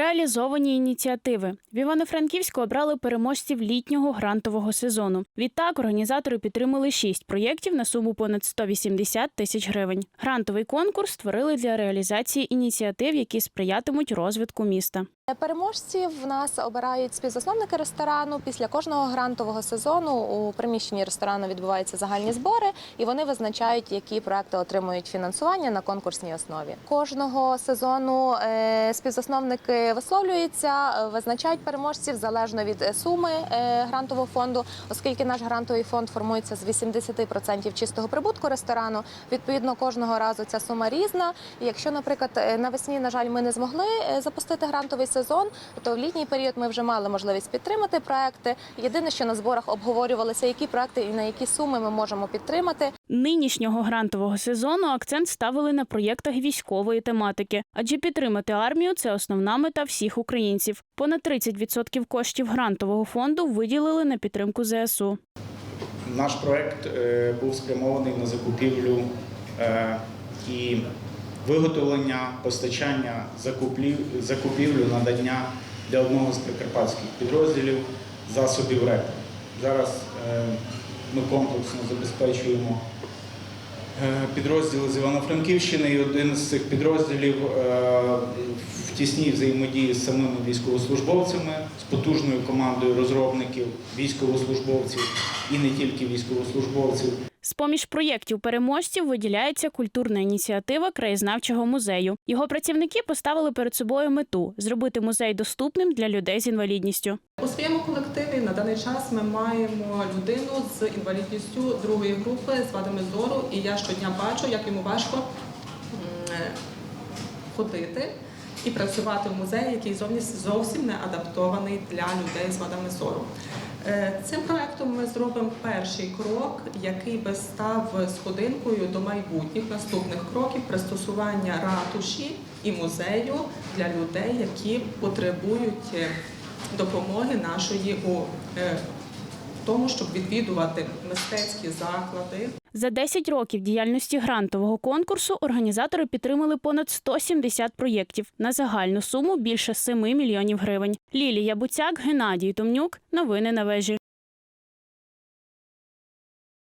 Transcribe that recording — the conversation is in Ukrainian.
Реалізовані ініціативи в Івано-Франківську обрали переможців літнього грантового сезону. Відтак організатори підтримали шість проєктів на суму понад 180 тисяч гривень. Грантовий конкурс створили для реалізації ініціатив, які сприятимуть розвитку міста. Переможці в нас обирають співзасновники ресторану. Після кожного грантового сезону у приміщенні ресторану відбуваються загальні збори, і вони визначають, які проекти отримують фінансування на конкурсній основі. Кожного сезону е, співзасновники висловлюються, визначають переможців залежно від суми е, грантового фонду, оскільки наш грантовий фонд формується з 80% чистого прибутку ресторану. Відповідно, кожного разу ця сума різна. Якщо, наприклад, е, навесні, на жаль, ми не змогли запустити грантовий сезон, то в літній період ми вже мали можливість підтримати проекти. Єдине, що на зборах обговорювалися, які проекти і на які суми ми можемо підтримати. Нинішнього грантового сезону акцент ставили на проєктах військової тематики, адже підтримати армію це основна мета всіх українців. Понад 30% коштів грантового фонду виділили на підтримку ЗСУ. Наш проект е, був спрямований на закупівлю е, і виготовлення, постачання, закупівлю, надання для одного з прикарпатських підрозділів засобів РЕП. Зараз е, ми комплексно забезпечуємо е, підрозділи з Івано-Франківщини, і один з цих підрозділів е, тісній взаємодії з самими військовослужбовцями, з потужною командою розробників, військовослужбовців і не тільки військовослужбовців. З поміж проєктів переможців виділяється культурна ініціатива краєзнавчого музею. Його працівники поставили перед собою мету зробити музей доступним для людей з інвалідністю. У своєму колективі на даний час ми маємо людину з інвалідністю другої групи з вадами зору, і я щодня бачу, як йому важко е, ходити і працювати в музеї, який зовсім не адаптований для людей з вадами зору. Е, Цим проектом ми зробимо перший крок, який би став сходинкою до майбутніх наступних кроків пристосування ратуші і музею для людей, які потребують е, допомоги нашої у е, тому, щоб відвідувати мистецькі заклади, За 10 років діяльності грантового конкурсу організатори підтримали понад 170 проєктів на загальну суму більше 7 мільйонів гривень. Лілія Буцяк, Геннадій Томнюк. Новини на вежі.